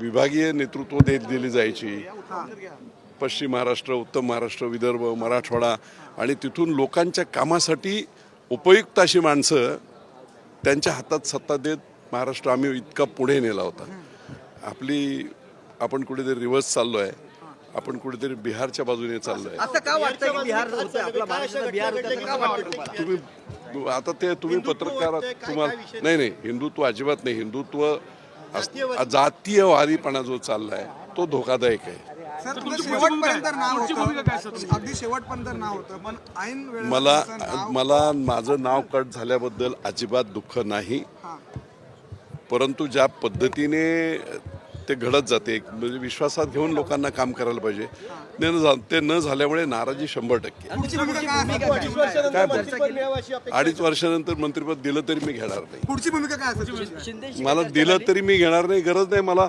विभागीय नेतृत्व देत दिली जायची. पश्चिम महाराष्ट्र उत्तर महाराष्ट्र विदर्भ मराठवाडा आणि तिथून लोकांच्या कामासाठी उपयुक्त अशी माणसं त्यांच्या हातात सत्ता देत महाराष्ट्र आम्ही इतका पुढे नेला होता. आपली आपण कुठेतरी रिव्हर्स चाललो आहे आपण कुठेतरी बिहारच्या बाजूने चाललो आहे असं का वाटतं की बिहार होतं? आपला महाराष्ट्र बिहार होतं असं का वाटतं तुम्हाला? तुम्ही आता ते तुम्ही पत्रकार तुम्हाला नाही नाही हिंदुत्व अजिबात नाही. हिंदुत्व जातीयवादीपणा जो चाललाय तो धोकादायक आहे. मला मला माझं नाव कट झाल्याबद्दल अजिबात दुःख नाही. परंतु ज्या पद्धतीने ते घडत जाते. म्हणजे विश्वासात घेऊन लोकांना काम करायला पाहिजे. ते न झा- ते न झाल्यामुळे नाराजी शंभर टक्के. काय? अडीच वर्षानंतर मंत्रिपद दिलं तरी मी घेणार नाही. पुढची भूमिका काय असेल? मला दिलं तरी मी घेणार नाही. गरज नाही मला